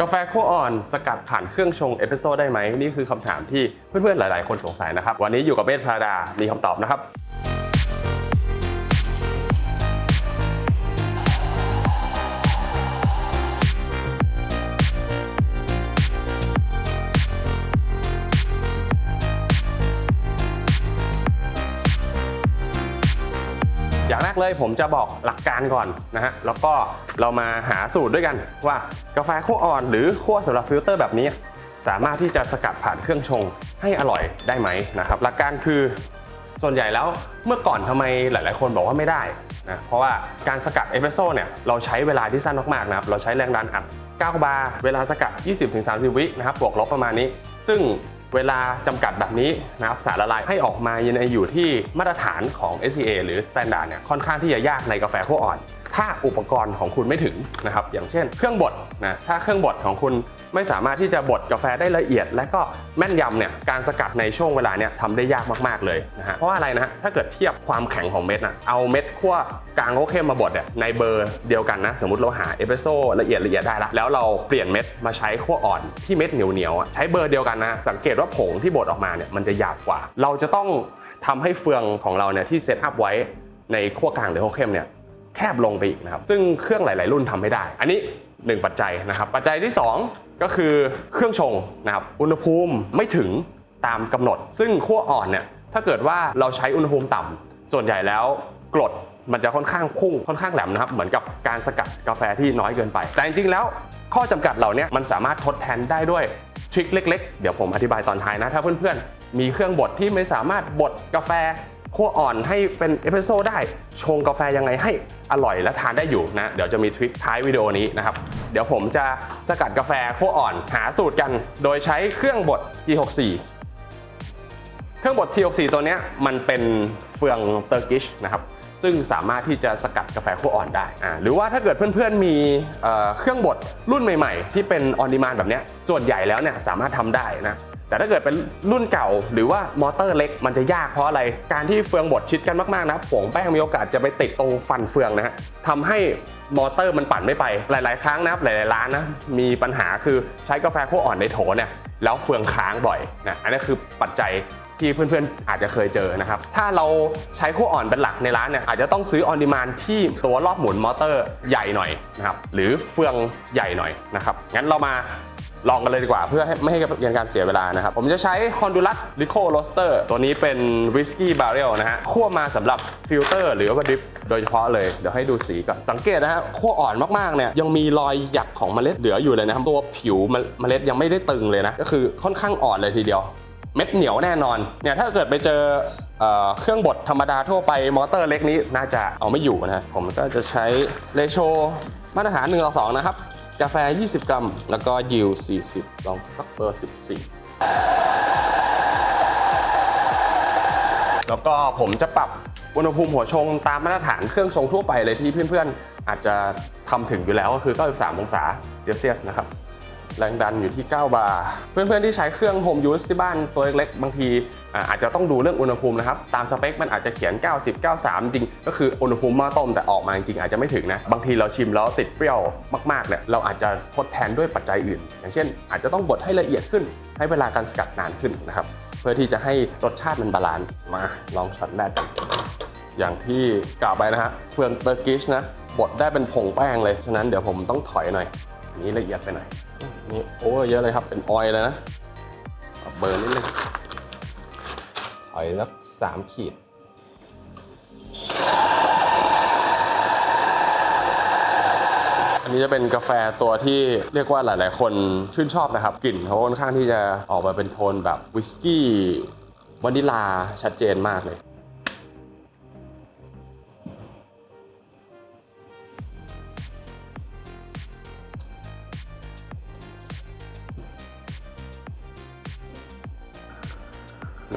กาแฟขั้วอ่อนสกัดผ่านเครื่องชงเอสเปรสโซ่ได้ไหม นี่คือคำถามที่เพื่อนๆ หลายๆ คนสงสัยนะครับ วันนี้อยู่กับเบสพราดา มีคำตอบนะครับ อย่างแรกเลยผมจะบอกหลักการก่อนนะฮะแล้วก็เรามาหาสูตรด้วยกันว่ากาแฟคั่วอ่อนหรือคั่วสำหรับฟิลเตอร์แบบนี้ สามารถที่จะสกัดผ่านเครื่องชงให้อร่อยได้ไหมนะครับหลักการคือส่วนใหญ่แล้วเมื่อก่อนทำไมหลาย ๆ คนบอกว่าไม่ได้นะเพราะว่าการสกัดเอสเปรสโซ่เนี่ยเราใช้เวลาที่สั้นมากๆนะครับเราใช้แรงดันอัด 9 บาร์เวลาสกัด 20-30 วินะครับบวกลบประมาณนี้ ซึ่ง เวลาจำกัดแบบนี้นะครับสารละลายให้ออกมาในอยู่ที่มาตรฐานของ SCA หรือ Standard เนี่ยค่อนข้างที่จะยากในกาแฟขั้วอ่อน ถ้าอุปกรณ์ของคุณไม่ถึงนะครับอย่างเช่น เครื่องบดนะถ้าเครื่องบดของคุณ ไม่สามารถที่จะบดกาแฟได้ละเอียด และก็แม่นยำเนี่ยการสกัดในช่วงเวลาเนี่ยทำได้ยากมากๆเลยนะฮะเพราะว่าอะไรนะฮะถ้าเกิดเทียบความแข็งของเม็ดนะเอาเม็ดคั่วกลางโอเข้มมาบดเนี่ยในเบอร์เดียวกันนะ สมมติเราหาเอสเปรสโซ่ละเอียดละเอียดได้ละแล้วเราเปลี่ยนเม็ดมาใช้คั่วอ่อนที่เม็ดเหนียวเหนียวๆใช้เบอร์เดียวกันนะสังเกตว่าผงที่บดออกมาเนี่ยมันจะหยาบกว่า เราจะต้องทำให้เฟืองของเราเนี่ยที่เซตอัพไว้ในคั่วกลางหรือคั่วเข้มเนี่ยแคบลงไปอีกนะครับ ซึ่งเครื่องหลาย ๆ รุ่นทำไม่ได้ อันนี้ 1 ปัจจัยนะครับ ปัจจัยที่ 2 ก็คือเครื่องชงนะครับอุณหภูมิไม่ถึงตามกำหนด ซึ่งขั้วอ่อนเนี่ยถ้าเกิดว่าเราใช้อุณหภูมิต่ำส่วนใหญ่แล้วกรดมันจะค่อนข้างพุ่งค่อนข้างแหลมนะครับ เหมือนกับการสกัดกาแฟที่น้อยเกินไป แต่จริงๆแล้วข้อจำกัดเหล่านี้มันสามารถทดแทนได้ด้วยทริคเล็ก ๆ เดี๋ยวผมอธิบายตอนท้ายนะ ถ้าเพื่อนๆ มีเครื่องบดที่ไม่สามารถบดกาแฟ คั่วอ่อนให้เป็นเอสเปรสโซ่ได้ ชงกาแฟยังไงให้อร่อยและทานได้อยู่นะ เดี๋ยวจะมีทริคท้ายวิดีโอนี้นะครับ เดี๋ยวผมจะสกัดกาแฟคั่วอ่อนหาสูตรกัน โดยใช้เครื่องบด T64 เครื่องบด T64 ตัวนี้มันเป็นเฟืองเตอร์กิชนะครับ ซึ่งสามารถที่จะสกัดกาแฟคั่วอ่อนได้อ่าหรือว่าถ้าเกิดเพื่อนๆมีเเครื่องบดรุ่นใหม่ๆ ที่เป็นออนดีมานแบบเนี้ยส่วนใหญ่แล้วเนี่ยสามารถทำได้นะแต่ถ้าเกิดเป็นรุ่นเก่าหรือว่ามอเตอร์เล็กมันจะยากเพราะอะไร การที่เฟืองบดชิดกันมากๆนะผงแป้งมีโอกาสจะไปติดตรงฟันเฟืองนะฮะทำให้มอเตอร์มันปั่นไม่ไป หลาย ๆ ครั้งนะหลายๆร้านนะมีปัญหาคือใช้กาแฟคั่วอ่อนในโถเนี่ยแล้วเฟืองค้างบ่อยนะอันนี้คือปัจจัยที่เพื่อนๆ อาจจะเคยเจอนะครับ ถ้าเราใช้ขั้วอ่อนเป็นหลักในร้านเนี่ยอาจจะต้องซื้อออนดีมานที่ตัวรอบหมุนมอเตอร์ใหญ่หน่อยนะครับหรือเฟืองใหญ่หน่อยนะครับงั้นเรามาลองกันเลยดีกว่าเพื่อไม่ให้เป็นการเสียเวลานะครับ ผมจะใช้ Honduras Lico Roaster ตัวนี้เป็น Whiskey Barrel นะฮะคั่วมาสำหรับฟิลเตอร์หรือว่าดริปโดยเฉพาะเลย เดี๋ยวให้ดูสีก่อน สังเกตนะฮะคั่วอ่อนมากๆเนี่ยยังมีรอยหยักของเมล็ดเหลืออยู่เลยนะครับ ตัวผิวเมล็ดยังไม่ได้ตึงเลยนะ ก็คือค่อนข้างอ่อนเลยทีเดียว เม็ดเหนียวแน่นอนเนี่ยถ้าเกิดไปเจอเออเครื่องบดธรรมดาทั่วไปมอเตอร์เล็กนี้น่าจะเอาไม่อยู่นะฮะผมก็จะใช้เลโชมาตรฐาน1ต่อ2นะครับ กาแฟ 20 กรัม แล้วก็ยิว 40 ลองสักเบอร์ 14 แล้วก็ผมจะปรับอุณหภูมิหัวชงตามมาตรฐานเครื่องชงทั่วไปเลยที่เพื่อนๆ อาจจะทำถึงอยู่แล้วก็คือ93องศาเซลเซียสนะครับ แรงดันอยู่ที่ 9 บาร์ เพื่อนๆที่ใช้เครื่องโฮมยูสที่บ้านตัวเล็กๆ บางทีอาจจะต้องดูเรื่องอุณหภูมินะครับ ตามสเปคมันอาจจะเขียน 90 93 จริง ก็คืออุณหภูมิหม้อต้มแต่ออกมาจริงอาจจะไม่ถึงนะ บางทีเราชิมแล้วติดเปรี้ยวมากๆเนี่ยเราอาจจะทดแทนด้วยปัจจัยอื่น อย่างเช่น อาจจะต้องบดให้ละเอียดขึ้น ให้เวลาการสกัดนานขึ้นนะครับ เพื่อที่จะให้รสชาติมันบาลานซ์มาลองช็อตแรกกันอย่างที่กล่าวไปนะฮะเฟืองเตอร์กิชนะบดได้เป็นผงแป้งเลย ฉะนั้นเดี๋ยวผมต้องถอยหน่อยนนี้ละเอียดไปหน่อย นี่โอ้เยอะเลยครับ เป็นออยเลยนะเบอร์นิดนึงถอยสักสามขีดอันนี้จะเป็นกาแฟตัวที่เรียกว่าหลาย ๆ คนชื่นชอบนะครับ กลิ่นเขาค่อนข้างที่จะออกมาเป็นโทนแบบวิสกี้วานิลาชัดเจนมากเลย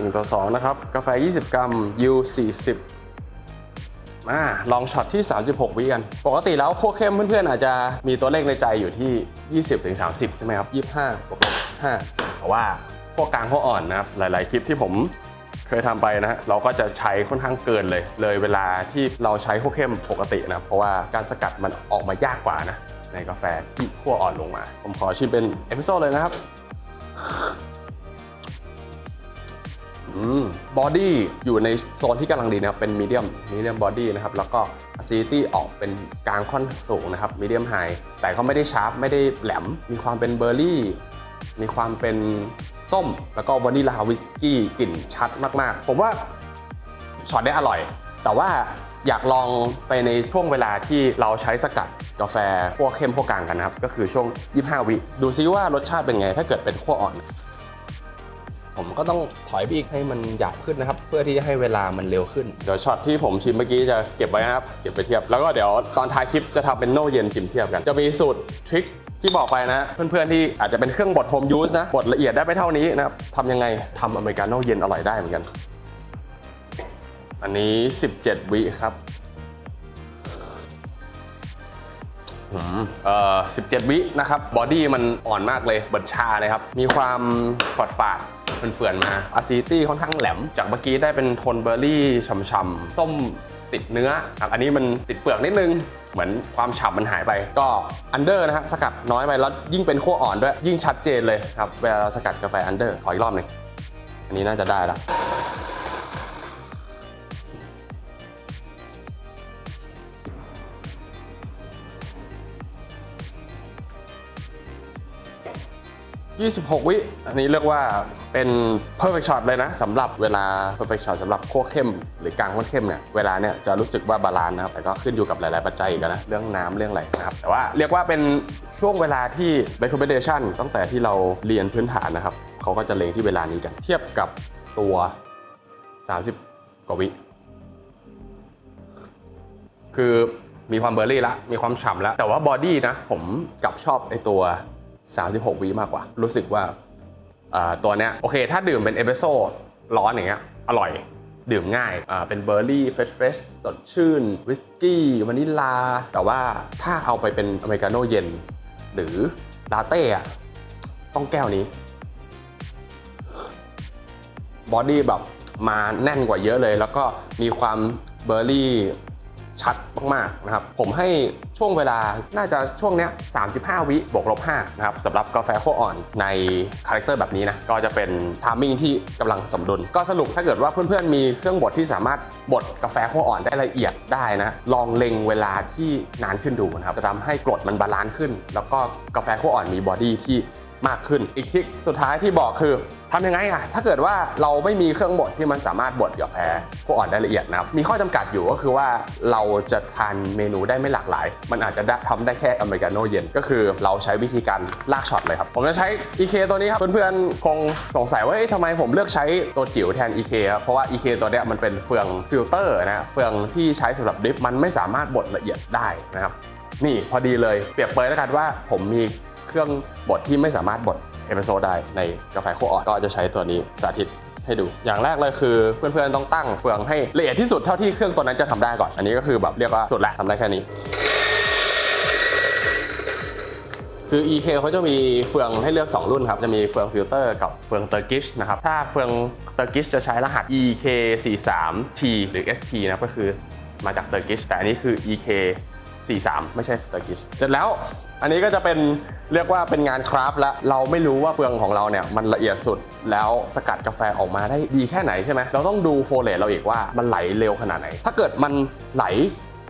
1 ต่อ 2 นะครับ กาแฟ 20 กรัม U 40มาลองช็อตที่ 36 วิกัน ปกติแล้วพวกเข้มเพื่อนๆ อาจจะมีตัวเลขในใจอยู่ที่ 20ถึง30 ใช่ไหมครับ 25บวกลบ5แต่ว่าพวกกลางพวกอ่อนนะครับ หลาย ๆ คลิปที่ผมเคยทำไปนะฮะเราก็จะใช้ค่อนข้างเกินเลย เลยเวลาที่เราใช้พวกเข้มปกตินะเพราะว่าการสกัดมันออกมายากกว่านะในในกาแฟที่คั่วอ่อนลงมา ผมขอชิมเป็นเอพิโซดเลยนะครับ บอดี้อยู่ในโซนที่กำลังดีนะครับ เป็นมีเดียมมีเดียมบอดี้นะครับ แล้วก็ acidity ออกเป็นกลางค่อนสูงนะครับมีเดียมไฮแต่ก็ไม่ได้ชาร์ปไม่ได้แหลม มีความเป็นเบอร์รี่ มีความเป็นส้ม แล้วก็วานิลาวิสกี้กลิ่นชัดมากๆ ผมว่าช็อตได้อร่อย แต่ว่าอยากลองไปในช่วงเวลาที่เราใช้สกัดกาแฟพวกเข้มพวกกลางกันนะครับ ก็คือช่วง 25 วิ ดูซิว่ารสชาติเป็นไง ถ้าเกิดเป็นขั้วอ่อน ผมก็ต้องถอยไปอีกให้มันหยาบขึ้นนะครับ เพื่อที่จะให้เวลามันเร็วขึ้น เดี๋ยวช็อตที่ผมชิมเมื่อกี้จะเก็บไว้นะครับ เก็บไปเทียบ แล้วก็เดี๋ยวตอนท้ายคลิปจะทำเป็นโน่เย็นชิมเทียบกัน จะมีสูตรทริคที่บอกไปนะ เพื่อนๆที่อาจจะเป็นเครื่องบดโฮมยูสนะ บดละเอียดได้ไม่เท่านี้นะครับทำยังไงทำอเมริกาโน่เย็นอร่อยได้เหมือนกัน อันนี้ 17 วิครับ เอ่อ17 วินะครับ บอดี้มันอ่อนมากเลยเบิดชาเลยครับ มีความฝาดฝาดเฟื่อนๆมาอะซิตี้ค่อนข้างแหลม จากเมื่อกี้ได้เป็นโทนเบอร์รี่ฉ่ำๆส้มติดเนื้อครับอันนี้มันติดเปลือกนิดนึง เหมือนความฉ่ำมันหายไป ก็อันเดอร์นะฮะสกัดน้อยไปแล้วยิ่งเป็นขั้วอ่อนด้วยยิ่งชัดเจนเลยครับเวลาเราสกัดกาแฟอันเดอร์ขออีกรอบหนึ่งอันนี้น่าจะได้ละ 26 วิอันนี้เรียกว่าเป็น perfect shot เลยนะสำหรับเวลา perfect shot สำหรับคั่วเข้ม หรือกลางข้นเข้มเนี่ยเวลาเนี่ยจะรู้สึกว่าบาลานซ์นะครับแต่ก็ขึ้นอยู่กับหลาย ๆ ปัจจัยอีกนะเรื่องน้ำเรื่องอะไรนะครับแต่ว่าเรียกว่าเป็นช่วงเวลาที่ recommendation ตั้งแต่ที่เราเรียนพื้นฐานนะครับเขาก็จะเล็งที่เวลานี้กันเทียบกับตัว 30 กว่าวิคือมีความเบอร์รี่ละมีความฉ่ำแล้วแต่ว่าบอดี้นะผมกลับชอบไอตัว 36วิมากกว่า รู้สึกว่าตัวเนี้ยโอเค ถ้าดื่มเป็นเอสเปรสโซ่ร้อนอย่างเงี้ยอร่อยดื่มง่าย เป็นเบอร์รี่เฟรชเฟรชสดชื่น วิสกี้วานิลลาแต่ว่าถ้าเอาไปเป็นอเมริกาโน่เย็น หรือลาเต้อะต้องแก้วนี้ บอดี้แบบมาแน่นกว่าเยอะเลย แล้วก็มีความเบอร์รี่ ชัดมากๆนะครับผมให้ช่วงเวลาน่าจะช่วงเนี้ย35 วิบวกลบ5นะครับสำหรับกาแฟขั้วอ่อนในคาแรคเตอร์แบบนี้นะก็จะเป็นทามมิ่งที่กำลังสมดุล ก็สรุปถ้าเกิดว่าเพื่อนๆมีเครื่องบดที่สามารถบดกาแฟขั้วอ่อนได้ละเอียดได้นะลองเล็งเวลาที่นานขึ้นดูนะครับจะทำให้กรดมันบาลานซ์ขึ้น แล้วก็กาแฟขั้วอ่อนมีบอดี้ที่ มากขึ้น อีกทริคสุดท้ายที่บอกคือทำยังไงอะถ้าเกิดว่าเราไม่มีเครื่องบดที่มันสามารถบดกาแฟพวกอ่อนได้ละเอียดนะครับ มีข้อจำกัดอยู่ก็คือว่าเราจะทานเมนูได้ไม่หลากหลาย มันอาจจะได้ทำได้แค่อเมริกาโน่เย็น ก็คือเราใช้วิธีการลากช็อตเลยครับ ผมจะใช้ EK ตัวนี้ครับ เพื่อนๆ คงสงสัยว่าทำไมผมเลือกใช้ตัวจิ๋วแทน EK ครับ เพราะว่า EK ตัวเนี้ยมันเป็นเฟืองฟิลเตอร์นะ เฟืองที่ใช้สำหรับดริฟมันไม่สามารถบดละเอียดได้นะครับนี่พอดีเลยเปรียบเปรยแล้วกันว่าผมมี เครื่องบดที่ไม่สามารถบดเอสเปรสโซได้ในกาแฟคั่วอ่อนก็จะใช้ตัวนี้สาธิตให้ดู อย่างแรกเลยคือเพื่อนๆต้องตั้งเฟืองให้ละเอียดที่สุดเท่าที่เครื่องตัวนั้นจะทำได้ก่อน อันนี้ก็คือแบบเรียกว่าสุดละทำได้แค่นี้ คือ EK เขาจะมีเฟืองให้เลือก 2 รุ่นครับ จะมีเฟืองฟิลเตอร์กับเฟืองเตอร์กิชนะครับ ถ้าเฟืองเตอร์กิชจะใช้รหัส EK 4 3 T หรือ ST นะก็คือมาจากเตอร์กิชแต่อันนี้คือ EK 43 ไม่ใช่เตอร์กิชเสร็จแล้วอันนี้ก็จะเป็น เรียกว่าเป็นงานคราฟต์แล้วเราไม่รู้ว่าเฟืองของเราเนี่ยมันละเอียดสุดแล้วสกัดกาแฟออกมาได้ดีแค่ไหนใช่ไหมเราต้องดูโฟเลตเราอีกว่ามันไหลเร็วขนาดไหน ถ้าเกิดมันไหล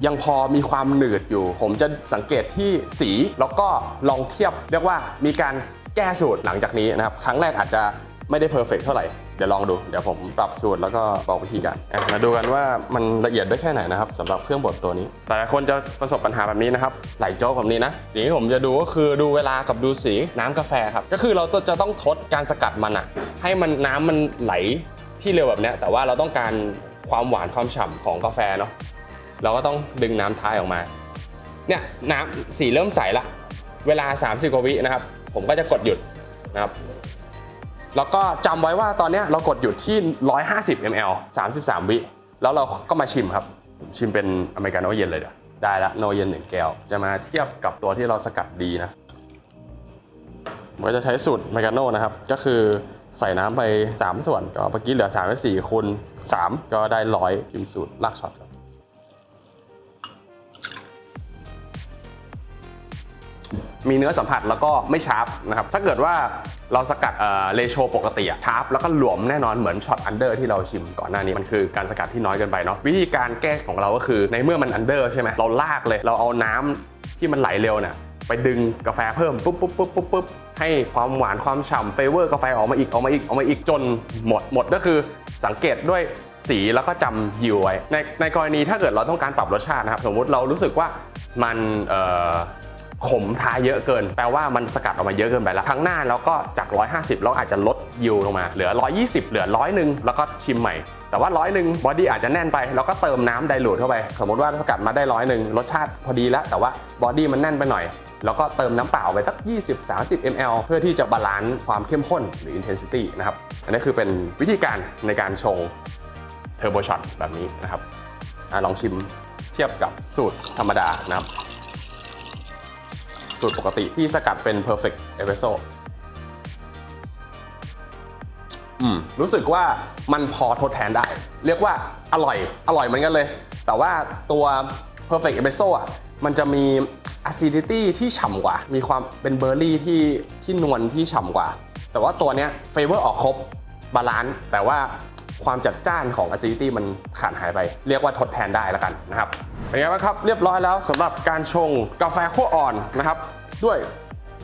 ยังพอมีความหนืดอยู่ ผมจะสังเกตที่สีแล้วก็ลองเทียบ เรียกว่ามีการแก้สูตรหลังจากนี้นะครับ ครั้งแรกอาจจะไม่ได้เพอร์เฟกเท่าไหร่ เดี๋ยวลองดู เดี๋ยวผมปรับสูตรแล้วก็บอกวิธีการอะมาดูกันว่ามันละเอียดได้แค่ไหนนะครับสำหรับเครื่องบดตัวนี้แต่ละคนจะประสบปัญหาแบบนี้นะครับไหลโจ๊กแบบนี้นะสิ่งที่ผมจะดูก็คือดูเวลากับดูสีน้ำกาแฟครับ ก็คือเราจะต้องทดการสกัดมันอะให้มันน้ำมันไหลที่เร็วแบบนี้แต่ว่าเราต้องการความหวานความฉ่ำของกาแฟเนาะเราก็ต้องดึงน้ำท้ายออกมาเนี่ยน้ำสีเริ่มใสละ เวลา 30 กว่าวินะครับ ผมก็จะกดหยุดนะครับ แล้วก็จำไว้ว่าตอนนี้เรากดหยุดที่ 150 ml 33 วิ แล้วเราก็มาชิมครับ ชิมเป็นอเมริกาโน่เย็นเลยเดี๋ยวได้ละโนเย็นหนึ่งแก้ว จะมาเทียบกับตัวที่เราสกัดดีนะผมก็จะใช้สูตรอเมริกาโน่นะครับ ก็คือใส่น้ำไป 3 ส่วน ก็เมื่อกี้เหลือ3ไป4คูณ3ก็ได้ร้อยพิมพ์สูตรลากช็อตครับมีเนื้อสัมผัสแล้วก็ไม่ชาร์ปนะครับ ถ้าเกิดว่า เราสกัดเลโชปกติอะชาร์ปแล้วก็หลวมแน่นอนเหมือนช็อตอันเดอร์ที่เราชิมก่อนหน้านี้มันคือการสกัดที่น้อยเกินไปเนาะวิธีการแก้ของเราก็คือในเมื่อมันอันเดอร์ใช่ไหมเราลากเลย เราเอาน้ำที่มันไหลเร็วเนี่ยไปดึงกาแฟเพิ่มปุ๊บปุ๊บปุ๊บปุ๊บปุ๊บให้ความหวานความฉ่ำเฟเวอร์กาแฟออกมาอีกออกมาอีกออกมาอีกจนหมดหมดก็คือสังเกตด้วยสีแล้วก็จำยิวไว้ในในกรณีถ้าเกิดเราต้องการปรับรสชาตินะครับ สมมติเรารู้สึกว่ามันเอ่อ ขมท้ายเยอะเกิน แปลว่ามันสกัดออกมาเยอะเกินไปแล้วครั้งหน้าเราก็จาก 150 เราอาจจะลดยิวลงมา เหลือ 120 เหลือร้อยหนึ่งแล้วก็ชิมใหม่ แต่ว่าร้อยหนึ่งบอดี้อาจจะแน่นไป แล้วก็เติมน้ำไดรูทเข้าไป สมมติว่าสกัดมาได้ร้อยหนึ่งรสชาติพอดีแล้ว แต่ว่าบอดี้มันแน่นไปหน่อย แล้วก็เติมน้ำเปล่าไปสัก 20-30 ml เพื่อที่จะบาลานซ์ความเข้มข้นหรือ intensity นะครับ อันนี้คือเป็นวิธีการในการชงเทอร์โบช็อตแบบนี้นะครับอลองชิมเทียบกับสูตรธรรมดานะครับ สูตรปกติที่สกัดเป็น perfect espresso อืมรู้สึกว่ามันพอทดแทนได้ เรียกว่าอร่อยอร่อยเหมือนกันเลย แต่ว่าตัว perfect espresso อะมันจะมี acidity ที่ฉ่ำกว่า มีความเป็นเบอร์รี่ที่ที่นวลที่ฉ่ำกว่า แต่ว่าตัวเนี้ย flavor ออกครบบาลานซ์แต่ว่า ความจัดจ้านของ acidity มันขาดหายไป เรียกว่าทดแทนได้แล้วกันนะครับเป็นไงบ้างครับ เรียบร้อยแล้วสำหรับการชงกาแฟขั้วอ่อนนะครับ ด้วย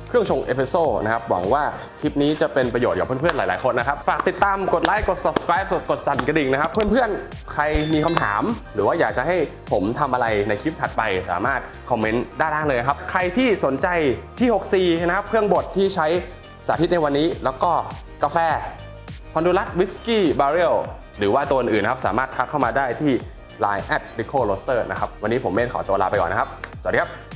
เครื่องชงเอสเปรสโซ่นะครับหวังว่าคลิปนี้จะเป็นประโยชน์กับเพื่อนๆ หลายๆ คนนะครับ ฝากติดตามกดไลค์กด subscribe กดกดสั่นกระดิ่งนะครับ เพื่อนๆ ใครมีคำถาม หรือว่าอยากจะให้ผมทำอะไรในคลิปถัดไปสามารถคอมเมนต์ด้านล่างเลยครับ ใครที่สนใจที่ 6C นะครับ เครื่องบดที่ใช้สาธิตในวันนี้ แล้วก็กาแฟ ฮอนดูรัสวิสกี้บาร์เรลหรือว่าตัวอื่นๆนะครับ สามารถทักเข้ามาได้ที่ Line at r i c o Roaster นะครับ วันนี้ผมเมนขอตัวลาไปก่อนนะครับ สวัสดีครับ